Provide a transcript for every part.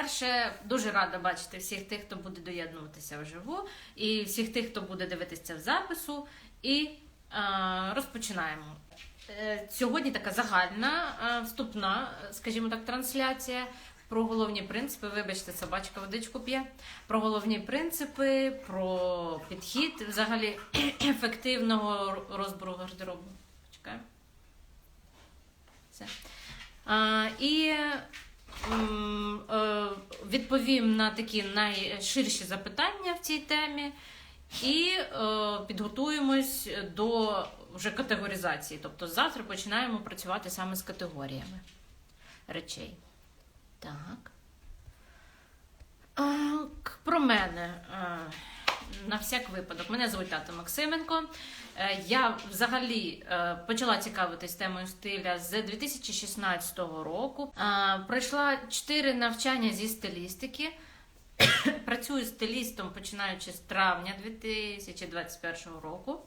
По-перше, дуже рада бачити всіх тих, хто буде доєднуватися вживу, і всіх тих, хто буде дивитися в запису. І е, розпочинаємо. Е, сьогодні така загальна е, вступна, е, скажімо так, трансляція. Про головні принципи, вибачте, собачка водичку п'є. Про головні принципи, про підхід взагалі ефективного розбору гардеробу. Чекаємо. Все. А, і е, відповім на такі найширші запитання в цій темі. І е, підготуємось до вже категоризації. Тобто завтра починаємо працювати саме з категоріями речей. Так. Про мене. На всяк випадок. Мене звуть Тата Максименко. Е, Я взагалі е, почала цікавитись темою стиля з 2016 року. Е, Пройшла 4 навчання зі стилістики. Працюю стилістом починаючи з травня 2021 року.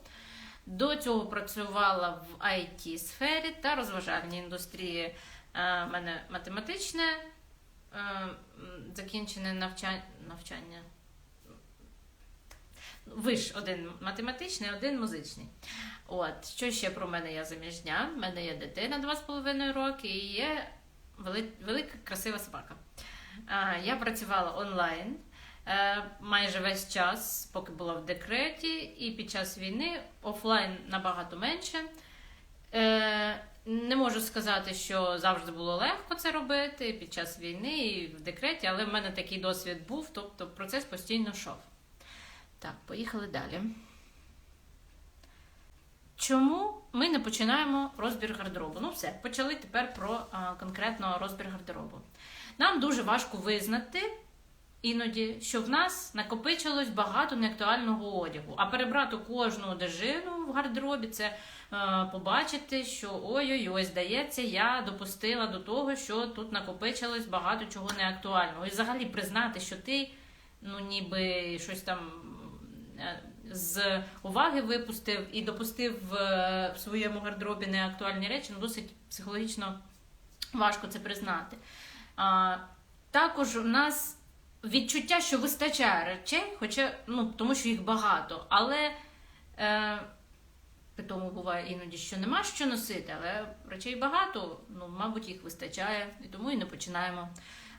До цього працювала в it сфері та розважальній індустрії. В мене математичне закінчене навчання. Навчання. Виш один математичний, один музичний. От, що ще про мене я заміжня? У мене є дитина 2,5 роки і є велика красива собака. Я працювала онлайн е, майже весь час, поки була в декреті, і під час війни офлайн набагато менше. Е, Не можу сказати, що завжди було легко це робити під час війни і в декреті, але в мене такий досвід був, тобто процес постійно йшов. Так, поїхали далі. Чому ми не починаємо розбір гардеробу? Ну, все, почали тепер про а, конкретно розбір гардеробу. Нам дуже важко визнати іноді, що в нас накопичилось багато неактуального одягу. А перебрати кожну одежину в гардеробі це е, побачити, що ой-ой-ой, здається, я допустила до того, що тут накопичилось багато чого неактуального. І взагалі признати, що ти ну ніби щось там з уваги випустив і допустив в, в своєму гардеробі неактуальні речі, ну досить психологічно важко це признати. А, також у нас відчуття, що вистачає речей, хоча ну, тому що їх багато, але е, тому буває іноді, що нема що носити, але речей багато, ну, мабуть, їх вистачає, і тому і не починаємо.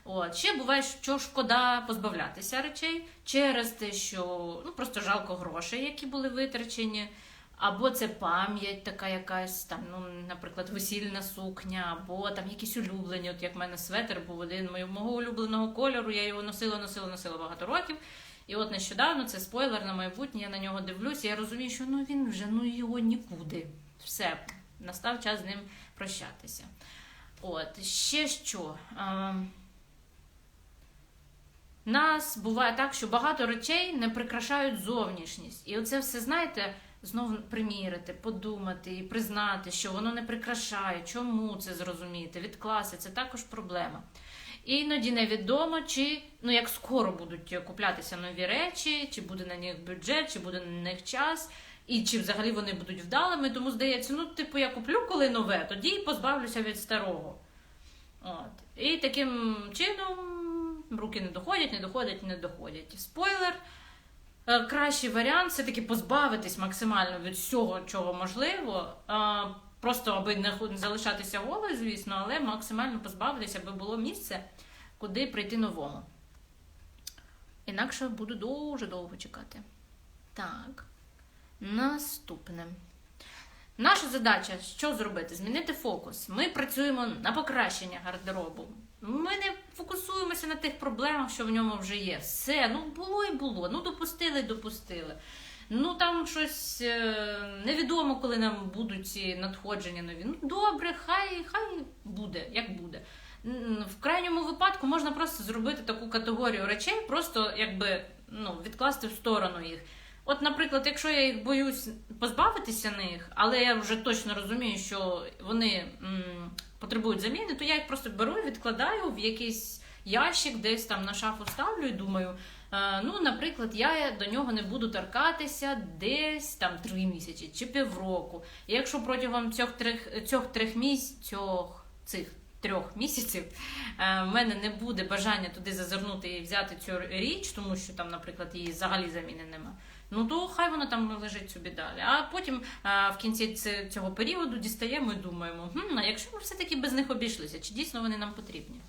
От. Ще буває, що шкода позбавлятися речей через те, що ну, просто жалко грошей, які були витрачені. Або це пам'ять така якась, там, ну, наприклад, весільна сукня, або там якісь улюблені. От як в мене светр був один мого улюбленого кольору, я його носила, носила, носила багато років. І от нещодавно це спойлер на майбутнє, я на нього дивлюся, я розумію, що ну він вже ну його нікуди. Все, настав час з ним прощатися. От, ще що. Ем, нас буває так, що багато речей не прикрашають зовнішність. І оце все, знаєте, знову примірити, подумати і признати, що воно не прикрашає, чому це зрозуміти, відкласти це також проблема. Іноді невідомо, чи ну як скоро будуть куплятися нові речі, чи буде на них бюджет, чи буде на них час, і чи взагалі вони будуть вдалими. Тому здається, ну, типу, я куплю коли нове, тоді і позбавлюся від старого. От. І таким чином руки не доходять, не доходять, не доходять. Спойлер. е, Кращий варіант все таки позбавитись максимально від всього, чого можливо. е, Просто аби не залишатися голою, звісно, але максимально позбавитися, аби було місце, куди прийти новому. Інакше буду дуже довго чекати. Так. Наступне. Наша задача що зробити? Змінити фокус. Ми працюємо на покращення гардеробу. Ми не фокусуємося на тих проблемах, що в ньому вже є. Все, ну було і було. Ну допустили, і допустили. Ну там щось е, невідомо, коли нам будуть ці надходження нові. Ну добре, хай, хай буде, як буде. В крайньому випадку можна просто зробити таку категорію речей, просто якби ну, відкласти в сторону їх. От, наприклад, якщо я їх боюсь позбавитися них, але я вже точно розумію, що вони м, потребують заміни, то я їх просто беру і відкладаю в якийсь ящик, десь там на шафу ставлю і думаю. е, Ну, наприклад, я до нього не буду торкатися десь там три місяці чи півроку. І якщо протягом цих трьох, цих трьох місяців, цих трьох місяців в мене не буде бажання туди зазирнути і взяти цю річ, тому що там, наприклад, її взагалі заміни нема. Ну то хай вона там лежить собі далі. А потім е, в кінці цього періоду дістаємо і думаємо, хм, а якщо ми все-таки без них обійшлися, чи дійсно вони нам потрібні?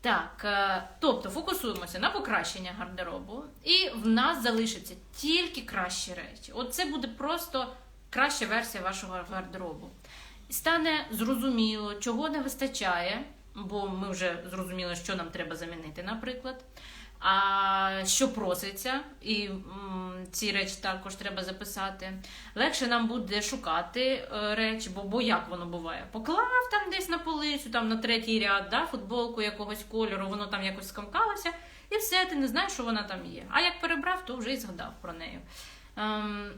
Так, е, тобто фокусуємося на покращення гардеробу, і в нас залишаться тільки кращі речі. От це буде просто краща версія вашого гардеробу. Стане зрозуміло, чого не вистачає, бо ми вже зрозуміли, що нам треба замінити, наприклад. А що проситься, і ці речі також треба записати. Легше нам буде шукати е, речі, бо, бо як воно буває? Поклав там десь на полицю, там на третій ряд, да, футболку якогось кольору, воно там якось скамкалося, і все, ти не знаєш, що вона там є. А як перебрав, то вже і згадав про неї. Ем,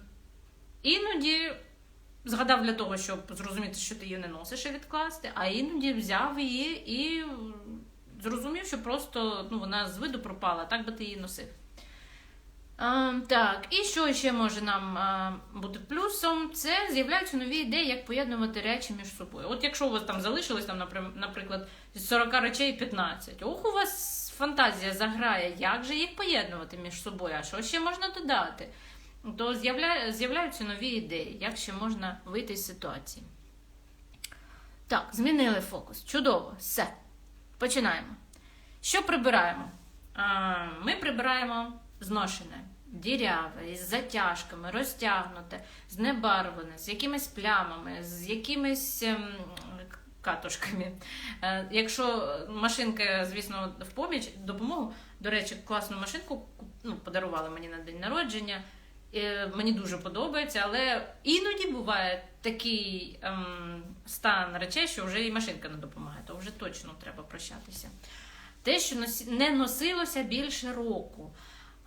іноді згадав для того, щоб зрозуміти, що ти її не носиш і відкласти, а іноді взяв її і зрозумів, що просто ну, вона з виду пропала, так би ти її носив. А, так, і що ще може нам а, бути плюсом? Це з'являються нові ідеї, як поєднувати речі між собою. От якщо у вас там залишилось, там, наприклад, з 40 речей 15, ох, у вас фантазія заграє, як же їх поєднувати між собою, а що ще можна додати? То з'явля... з'являються нові ідеї, як ще можна вийти з ситуації. Так, змінили фокус. Чудово, все. Починаємо. Що прибираємо? Ми прибираємо зношене, діряве, із затяжками, розтягнуте, знебарвлене, з якимись плямами, з якимись ем, катушками. Е, Якщо машинка, звісно, в поміч, допомогу, до речі, класну машинку ну, подарували мені на день народження. Е, Мені дуже подобається, але іноді буває такий ем, стан речей, що вже і машинка не допомагає, то вже точно треба прощатися. Те, що не носилося більше року.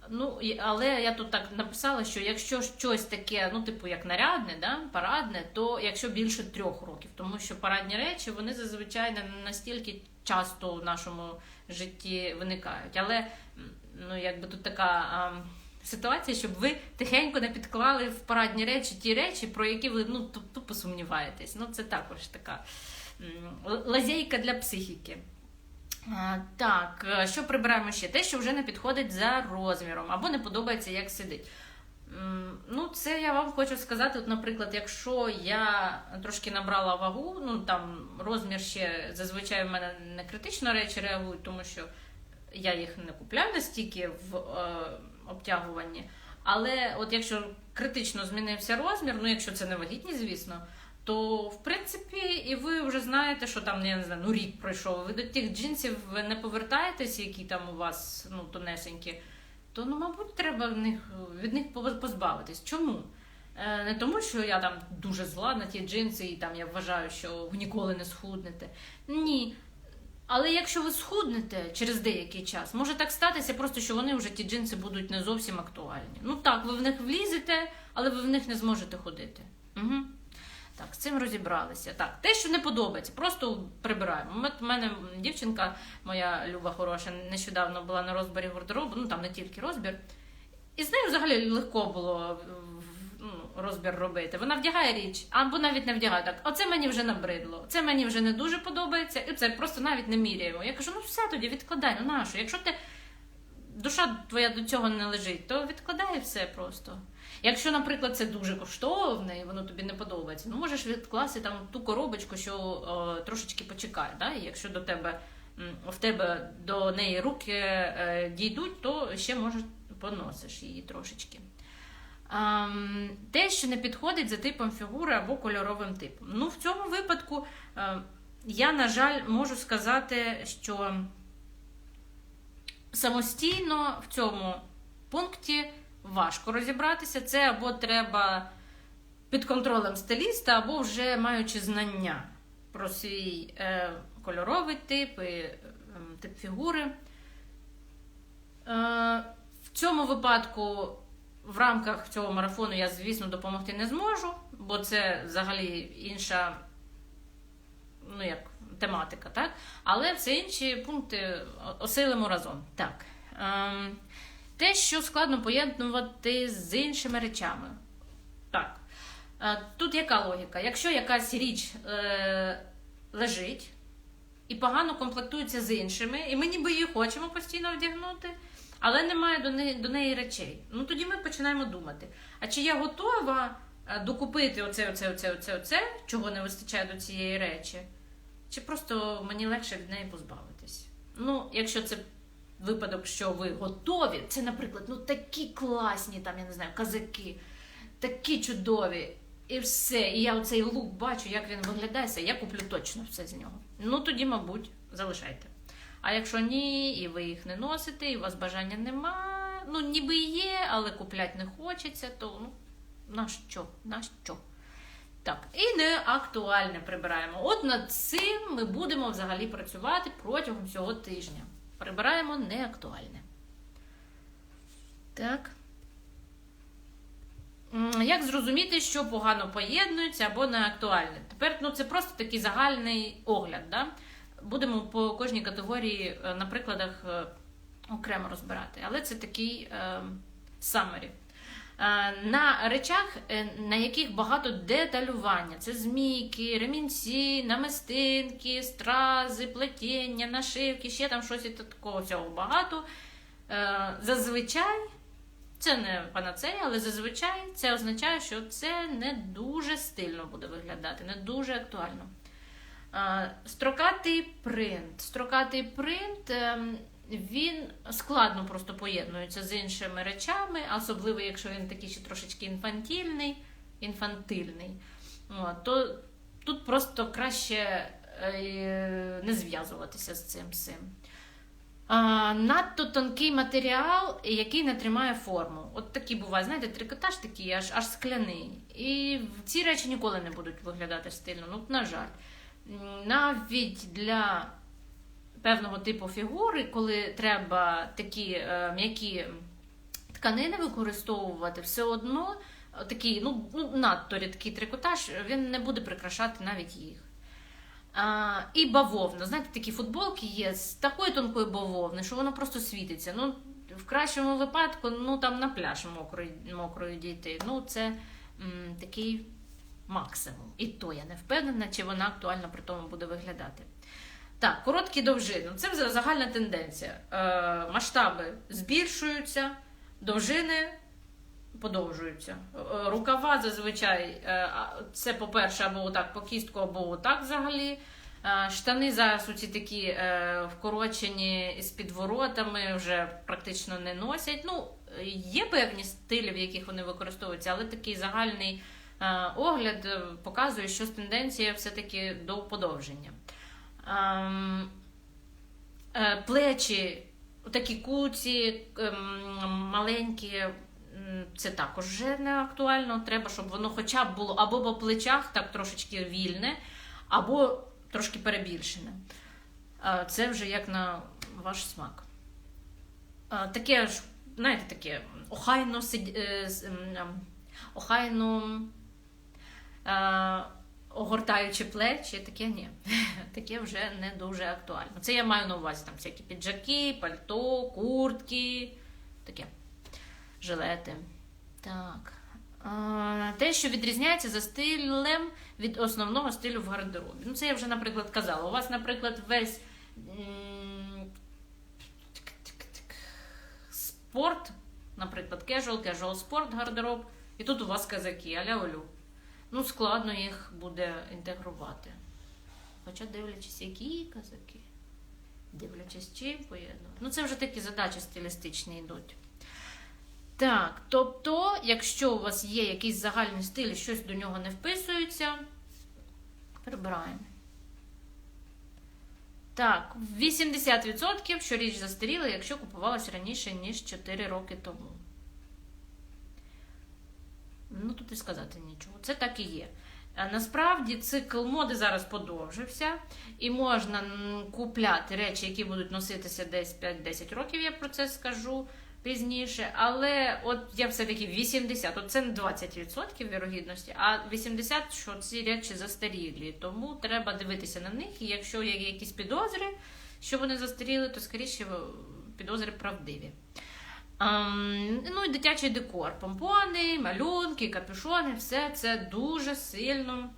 Ну, але я тут так написала, що якщо щось таке, ну, типу, як нарядне, да, парадне, то якщо більше трьох років, тому що парадні речі вони зазвичай не настільки часто в нашому житті виникають. Але ну, якби тут така а, ситуація, щоб ви тихенько не підклали в парадні речі ті речі, про які ви ну, ту- тупо сумніваєтесь. Ну, це також така лазейка для психіки. А, Так, е, що прибираємо ще? Те, що вже не підходить за розміром або не подобається, як сидить. Ну, це я вам хочу сказати. От, наприклад, якщо я трошки набрала вагу, ну там розмір ще зазвичай в мене не критично речі реагують, тому що я їх не купляю настільки в е, обтягуванні. Але от якщо критично змінився розмір, ну якщо це не вагітні, звісно, то в принципі і ви вже знаєте, що там я не знаю, ну рік пройшов. Ви до тих джинсів не повертаєтесь, які там у вас ну тонесенькі, то ну, мабуть, треба в них від них позбавитись. Чому? Е, Не тому, що я там дуже зла на ті джинси, і там я вважаю, що ви ніколи не схуднете. Ні. Але якщо ви схуднете через деякий час, може так статися, просто що вони вже ті джинси будуть не зовсім актуальні. Ну так, ви в них влізете, але ви в них не зможете ходити. Угу. Так, з цим розібралися. Так, те, що не подобається, просто прибираємо. У мене дівчинка, моя люба хороша, нещодавно була на розборі гардеробу, ну там не тільки розбір. І з нею взагалі легко було розбір робити. Вона вдягає річ, або навіть не вдягає так. Оце мені вже набридло, це мені вже не дуже подобається, і це просто навіть не міряємо. Я кажу, ну все тоді відкладай, ну нащо? Якщо ти душа твоя до цього не лежить, то відкладай все просто. Якщо, наприклад, це дуже коштовне і воно тобі не подобається, ну можеш відкласти там ту коробочку, що о, трошечки почекає. Да? Якщо до тебе в тебе до неї руки е, дійдуть, то ще може поносиш її трошечки. Те, що не підходить за типом фігури або кольоровим типом. Ну, в цьому випадку е, я, на жаль, можу сказати, що самостійно в цьому пункті важко розібратися. Це або треба під контролем стиліста, або вже маючи знання про свій е, кольоровий тип, і, е, тип фігури. Е, в цьому випадку, в рамках цього марафону, я, звісно, допомогти не зможу, бо це взагалі інша ну, як, тематика, так? Але все інші пункти осилимо разом. Так. Ем, те, що складно поєднувати з іншими речами. Так. Е, Тут яка логіка? Якщо якась річ е, лежить, і погано комплектуються з іншими, і ми ніби її хочемо постійно вдягнути, але немає до неї, до неї речей. Ну тоді ми починаємо думати: а чи я готова е, докупити оце, оце, оце, оце, оце, чого не вистачає до цієї речі? Чи просто мені легше від неї позбавитись? Ну, якщо це випадок, що ви готові, це, наприклад, ну такі класні, там, я не знаю, казаки, такі чудові. І все. І я оцей лук бачу, як він виглядає, я куплю точно все з нього. Ну тоді, мабуть, залишайте. А якщо ні, і ви їх не носите, і у вас бажання немає, ну ніби є, але купляти не хочеться, то ну, на що? На що? Так, і не актуальне прибираємо. От над цим ми будемо взагалі працювати протягом цього тижня. Прибираємо неактуальне. Так. Як зрозуміти, що погано поєднується або не актуальне? Тепер ну, це просто такий загальний огляд. Да? Будемо по кожній категорії е, на прикладах е, окремо розбирати. Але це такий е, summary. На речах, на яких багато деталювання: це змійки, ремінці, намистинки, стрази, плетіння, нашивки, ще там щось і такого всього багато. Зазвичай це не панацея, але зазвичай це означає, що це не дуже стильно буде виглядати, не дуже актуально. Строкатий принт. Строкатий принт ем, він складно просто поєднується з іншими речами, особливо якщо він такий ще трошечки інфантільний, інфантильний. То тут просто краще е, не зв'язуватися з цим всім. Надто тонкий матеріал, який не тримає форму. От такі буває, знаєте, трикотаж такий аж аж скляний. І ці речі ніколи не будуть виглядати стильно. Ну, на жаль. Навіть для певного типу фігури, коли треба такі е, м'які тканини використовувати, все одно такий, ну, ну, надто рідкий трикотаж, він не буде прикрашати навіть їх. А, і бавовна. Знаєте, такі футболки є з такої тонкої бавовни, що воно просто світиться. Ну, в кращому випадку, ну там на пляж мокрою, мокрою дійти. Ну, це м, такий максимум. І то я не впевнена, чи вона актуально при тому буде виглядати. Так, короткі довжини. Це загальна тенденція. Е, масштаби збільшуються, довжини подовжуються. Е, Рукава зазвичай е, це, по-перше, або отак по кістку, або отак взагалі. Е, Штани зараз оці такі е, вкорочені з підворотами вже практично не носять. Ну, є певні стилі, в яких вони використовуються, але такий загальний огляд е, показує, що тенденція все-таки до подовження. Ем, е, Плечі, такі куці, ем, маленькі, це також вже не актуально. Треба, щоб воно хоча б було або по плечах так трошечки вільне, або трошки перебільшене. Е, Це вже як на ваш смак. Е, Таке ж, знаєте, таке охайно е, охайно. Огортаючи плечі, таке ні. Таке вже не дуже актуально. Це я маю на увазі там всякі піджаки, пальто, куртки, таке. Жилети. Так. Те, що відрізняється за стилем від основного стилю в гардеробі. Ну, це я вже, наприклад, казала. У вас, наприклад, весь спорт, наприклад, casual, casual спорт гардероб, і тут у вас казаки, аля олю. Ну, складно їх буде інтегрувати. Хоча дивлячись, які казаки, дивлячись, чим поєднувати. Ну, це вже такі задачі стилістичні йдуть. Так, тобто, якщо у вас є якийсь загальний стиль, і щось до нього не вписується, прибираємо. Так, 80% що річ застаріла, якщо купувалась раніше, ніж 4 роки тому. Ну, тут і сказати нічого. Це так і є. Е, Насправді цикл моди зараз подовжився, і можна купляти речі, які будуть носитися десь 5-10 років, я про це скажу пізніше. Але от я все-таки 80, от це не 20% вірогідності, а 80, що ці речі застарілі. Тому треба дивитися на них. І якщо є якісь підозри, що вони застаріли, то скоріше підозри правдиві. Ну і дитячий декор, помпони, малюнки, капюшони, все це дуже сильно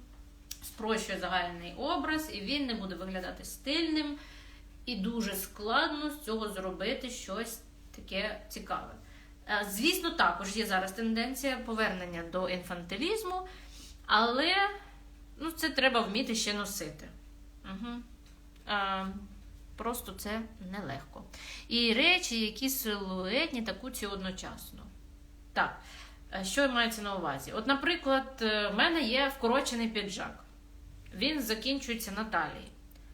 спрощує загальний образ, і він не буде виглядати стильним. І дуже складно з цього зробити щось таке цікаве. Е, Звісно, також є зараз тенденція повернення до інфантилізму, але ну, це треба вміти ще носити. Угу. Просто це нелегко. І речі, які силуетні та куці одночасно. Так, е, що мається на увазі? От, наприклад, е, в мене є вкорочений піджак. Він закінчується на талії.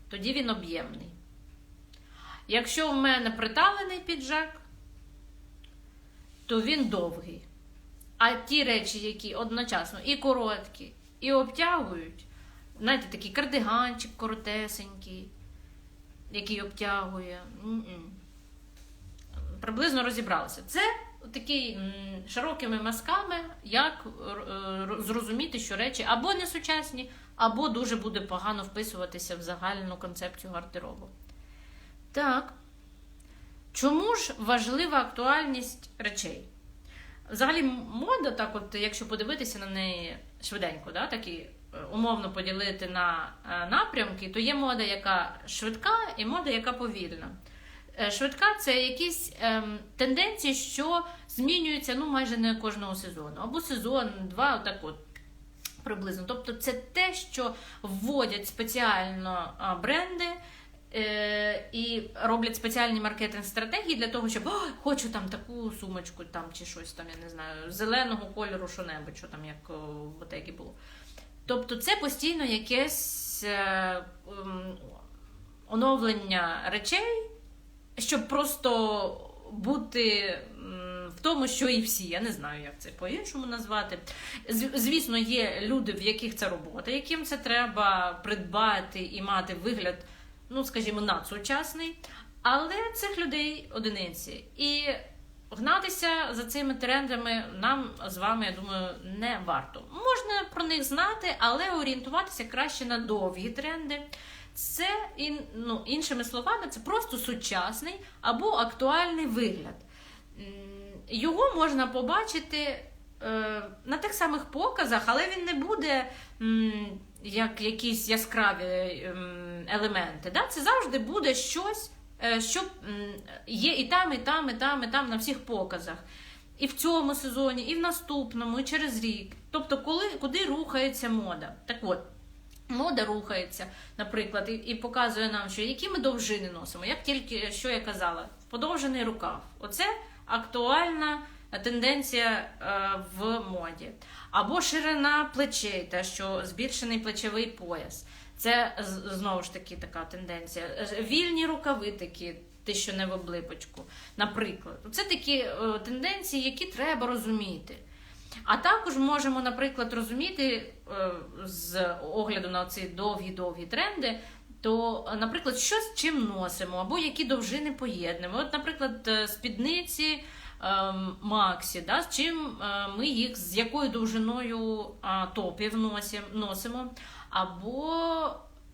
Тоді він об'ємний. Якщо в мене приталений піджак, то він довгий. А ті речі, які одночасно і короткі, і обтягують, знаєте, такий кардиганчик коротесенький, який обтягує. Приблизно розібралися. Це такий широкими мазками, як е, зрозуміти, що речі або несучасні, або дуже буде погано вписуватися в загальну концепцію гардеробу. Так. Чому ж важлива актуальність речей? Взагалі, мода, так от, якщо подивитися на неї швиденько, да, такі умовно поділити на е, напрямки, то є мода, яка швидка, і мода, яка повільна. Е, Швидка це якісь ем, тенденції, що змінюються ну, майже не кожного сезону. Або сезон, два, отак от приблизно. Тобто це те, що вводять спеціально бренди. Е, і роблять спеціальні маркетинг стратегії для того, щоб «О, хочу там таку сумочку, там чи щось там, я не знаю, зеленого кольору, що небудь, що там як в ботегі було. Тобто це постійно якесь е, ем, оновлення речей, щоб просто бути в тому, що і всі. Я не знаю, як це по-іншому назвати. Звісно, є люди, в яких це робота, яким це треба придбати і мати вигляд, ну, скажімо, надсучасний. Але цих людей одиниці. І гнатися за цими трендами нам з вами, я думаю, не варто. Можна про них знати, але орієнтуватися краще на довгі тренди. Це ну, іншими словами, це просто сучасний або актуальний вигляд. Його можна побачити е, на тих самих показах, але він не буде як якісь яскраві ем, елементи. Да? Це завжди буде щось, що є і там, і там, і там, і там на всіх показах. І в цьому сезоні, і в наступному, і через рік. Тобто, коли, куди рухається мода. Так от, мода рухається, наприклад, і, і показує нам, що які ми довжини носимо. Як тільки що я казала, подовжений рукав. Оце актуальна тенденція е, в моді. Або ширина плечей, те, що збільшений плечовий пояс. Це знову ж таки така тенденція. Е, Вільні рукави такі, те, що не в облипочку, наприклад. Це такі е, тенденції, які треба розуміти. А також можемо, наприклад, розуміти е, з огляду на ці довгі-довгі тренди, то, наприклад, що з чим носимо, або які довжини поєднуємо. От, наприклад, спідниці ем, Максі, да, з чим ми їх з якою довжиною топів носимо. Або,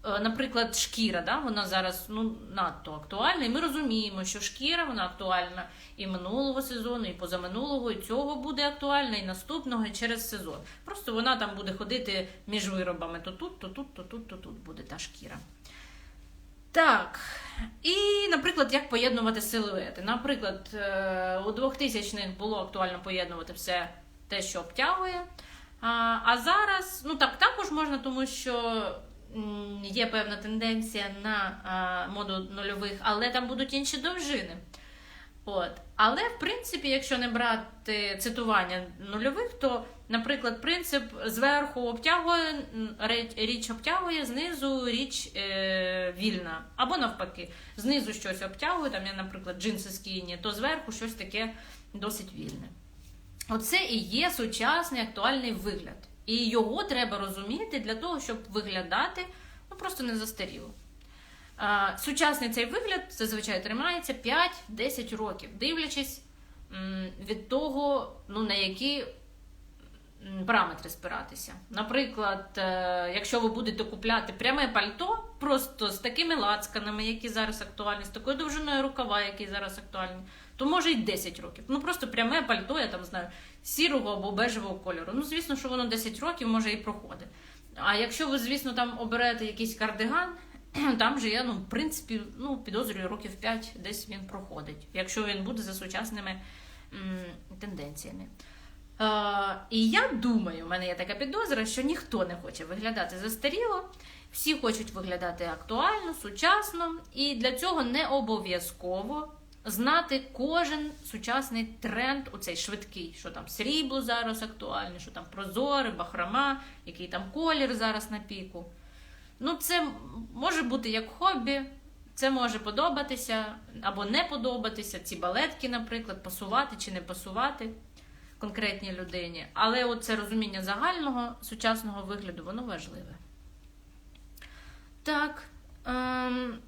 е, наприклад, шкіра, да, вона зараз ну, надто актуальна, і ми розуміємо, що шкіра вона актуальна і минулого сезону, і позаминулого, і цього буде актуальна, і наступного, і через сезон. Просто вона там буде ходити між виробами то тут, то тут, то тут, то тут буде та шкіра. Так. І, наприклад, як поєднувати силуети. Наприклад, е, у 2000-х було актуально поєднувати все те, що обтягує. А, а зараз, ну так, також можна, тому що є певна тенденція на а, моду нульових, але там будуть інші довжини. От. Але, в принципі, якщо не брати цитування нульових, то, наприклад, принцип зверху обтягує, річ обтягує, знизу річ е, вільна. Або навпаки, знизу щось обтягує, там я, наприклад, джинси скіні, то зверху щось таке досить вільне. Оце і є сучасний актуальний вигляд. І його треба розуміти для того, щоб виглядати ну, просто не застаріло. Сучасний цей вигляд зазвичай тримається 5-10 років, дивлячись від того, ну, на які параметри спиратися. Наприклад, е, якщо ви будете купляти пряме пальто, просто з такими лацканами, які зараз актуальні, з такою довжиною рукава, які зараз актуальні, то може й 10 років. Ну просто пряме пальто, я там знаю, сірого або бежевого кольору. Ну, звісно, що воно 10 років може і проходить. А якщо ви, звісно, там оберете якийсь кардиган, там же я, ну, в принципі, ну, підозрюю, років 5 десь він проходить, якщо він буде за сучасними м, тенденціями. Е, і я думаю, в мене є така підозра, що ніхто не хоче виглядати застаріло, всі хочуть виглядати актуально, сучасно, і для цього не обов'язково знати кожен сучасний тренд, оцей швидкий, що там срібло зараз актуальне, що там прозоре, бахрома, який там колір зараз на піку. Ну, це може бути як хобі, це може подобатися або не подобатися. Ці балетки, наприклад, пасувати чи не пасувати конкретній людині. Але оце розуміння загального сучасного вигляду, воно важливе. Так. Ем,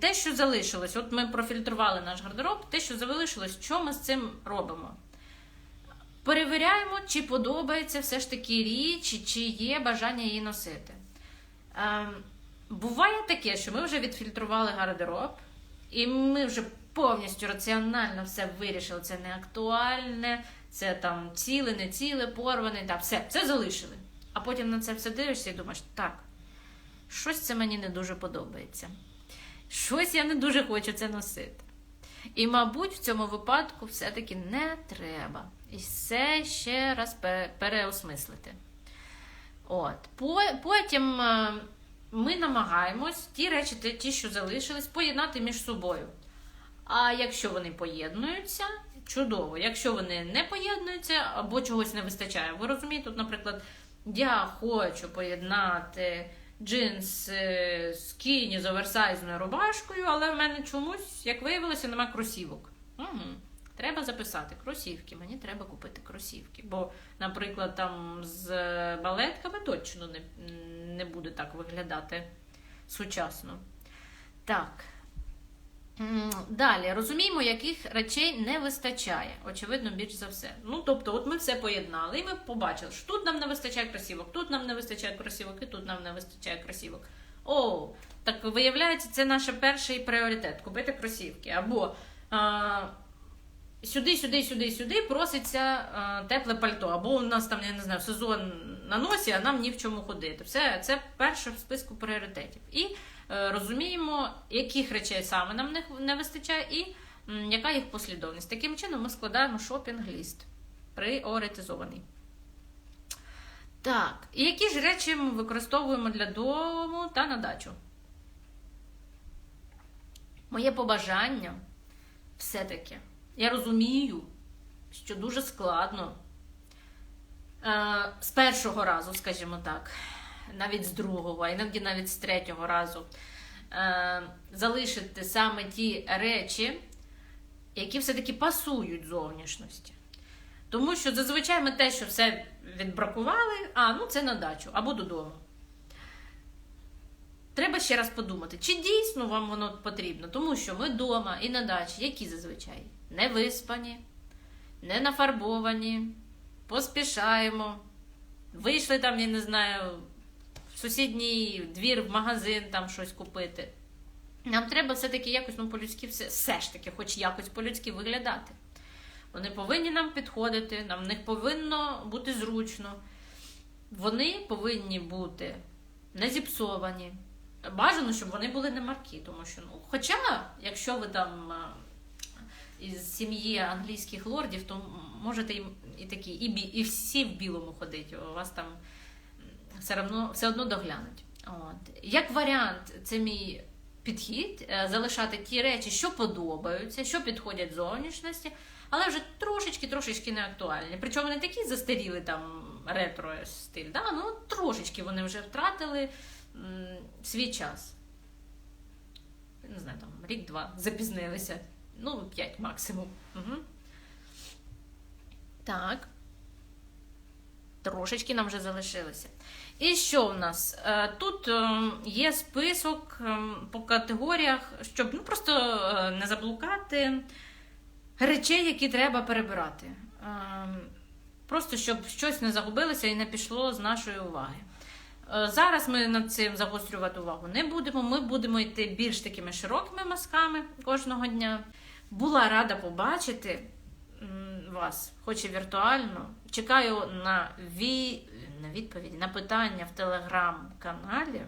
те, що залишилось, от ми профільтрували наш гардероб, те, що залишилось, що ми з цим робимо? Перевіряємо, чи подобається все ж таки річ, чи є бажання її носити. Ем, буває таке, що ми вже відфільтрували гардероб, і ми вже повністю раціонально все вирішили. Це не актуальне, це там ціле, не ціле, порване, та все, це залишили. А потім на це все дивишся і думаєш, так, щось це мені не дуже подобається. Щось я не дуже хочу це носити. І, мабуть, в цьому випадку все-таки не треба. І все ще раз переосмислити. От. Потім е, ми намагаємось ті речі, ті- що залишились, поєднати між собою. А якщо вони поєднуються, чудово. Якщо вони не поєднуються або чогось не вистачає, ви розумієте, тут, наприклад, я хочу поєднати джинс е, скіні з оверсайзною рубашкою, але в мене чомусь, як виявилося, нема кросівок. Угу. Треба записати кросівки. Мені треба купити кросівки. Бо, наприклад, там з балетками точно не, не буде так виглядати сучасно. Так. Далі розуміємо, яких речей не вистачає. Очевидно, більш за все. Ну, тобто, от ми все поєднали, і ми побачили, що тут нам не вистачає кросівок, тут нам не вистачає кросівок, і тут нам не вистачає кросівок. О, так виявляється, це наш перший пріоритет купити кросівки. Або а, сюди, сюди, сюди, сюди проситься а, тепле пальто. Або у нас там, я не знаю, сезон на носі, а нам ні в чому ходити. Все, це перше в списку пріоритетів. І розуміємо, яких речей саме нам не, не вистачає, і яка їх послідовність. Таким чином ми складаємо шопінг-ліст пріоритизований. Так, і які ж речі ми використовуємо для дому та на дачу? Моє побажання все-таки. Я розумію, що дуже складно е, з першого разу, скажімо так, навіть з другого, а іноді навіть з третього разу е, залишити саме ті речі, які все-таки пасують зовнішності. Тому що зазвичай ми те, що все відбракували, а ну це на дачу або додому. Треба ще раз подумати, чи дійсно вам воно потрібно, тому що ми вдома і на дачі, які зазвичай не виспані, не нафарбовані, поспішаємо. Вийшли там, я не знаю, сусідній двір, в магазин там щось купити. Нам треба все-таки якось ну, по-людськи все, все ж таки, хоч якось по-людськи виглядати. Вони повинні нам підходити, нам в них повинно бути зручно. Вони повинні бути не зіпсовані. Бажано, щоб вони були не маркі, тому що, ну, хоча, якщо ви там із сім'ї англійських лордів, то можете і, такі, і, бі, і всі в білому ходить. У вас там все одно, все одно доглянуть. От. Як варіант, це мій підхід е, залишати ті речі, що подобаються, що підходять зовнішності, але вже трошечки-трошечки не актуальні. Причому не такі застаріли там ретро стиль, да? ну трошечки вони вже втратили м, свій час. Не знаю, там рік-два запізнилися. Ну, п'ять максимум. Угу. Так. Трошечки нам вже залишилося. І що в нас? Е, Тут е, є список е, по категоріях, щоб ну, просто не заблукати речей, які треба перебирати. Просто щоб щось не загубилося і не пішло з нашої уваги. Зараз ми над цим загострювати увагу не будемо. Ми будемо йти більш такими широкими мазками кожного дня. Була рада побачити вас, хоч і віртуально. Чекаю на, ві... на відповіді на питання в телеграм-каналі.